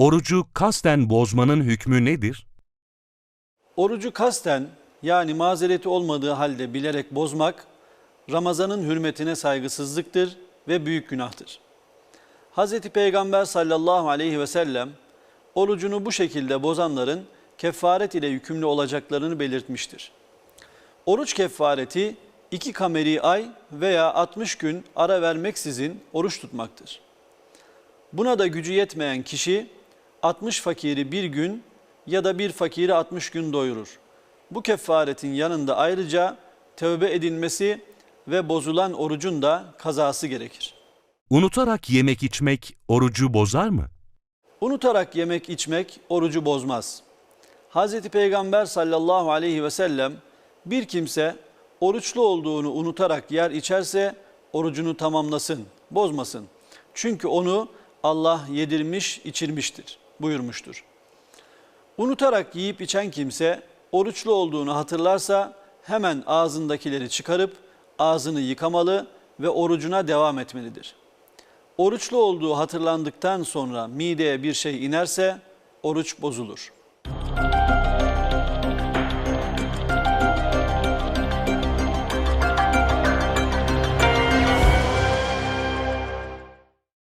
Orucu kasten bozmanın hükmü nedir? Orucu kasten yani mazereti olmadığı halde bilerek bozmak Ramazan'ın hürmetine saygısızlıktır ve büyük günahtır. Hz. Peygamber sallallahu aleyhi ve sellem orucunu bu şekilde bozanların kefaret ile yükümlü olacaklarını belirtmiştir. Oruç kefareti iki kameri ay veya 60 gün ara vermeksizin oruç tutmaktır. Buna da gücü yetmeyen kişi 60 fakiri bir gün ya da bir fakiri 60 gün doyurur. Bu kefaretin yanında ayrıca tövbe edilmesi ve bozulan orucun da kazası gerekir. Unutarak yemek içmek orucu bozar mı? Unutarak yemek içmek orucu bozmaz. Hz. Peygamber sallallahu aleyhi ve sellem bir kimse oruçlu olduğunu unutarak yer içerse orucunu tamamlasın, bozmasın. Çünkü onu Allah yedirmiş, içirmiştir buyurmuştur. Unutarak yiyip içen kimse oruçlu olduğunu hatırlarsa hemen ağzındakileri çıkarıp ağzını yıkamalı ve orucuna devam etmelidir. Oruçlu olduğu hatırlandıktan sonra mideye bir şey inerse oruç bozulur.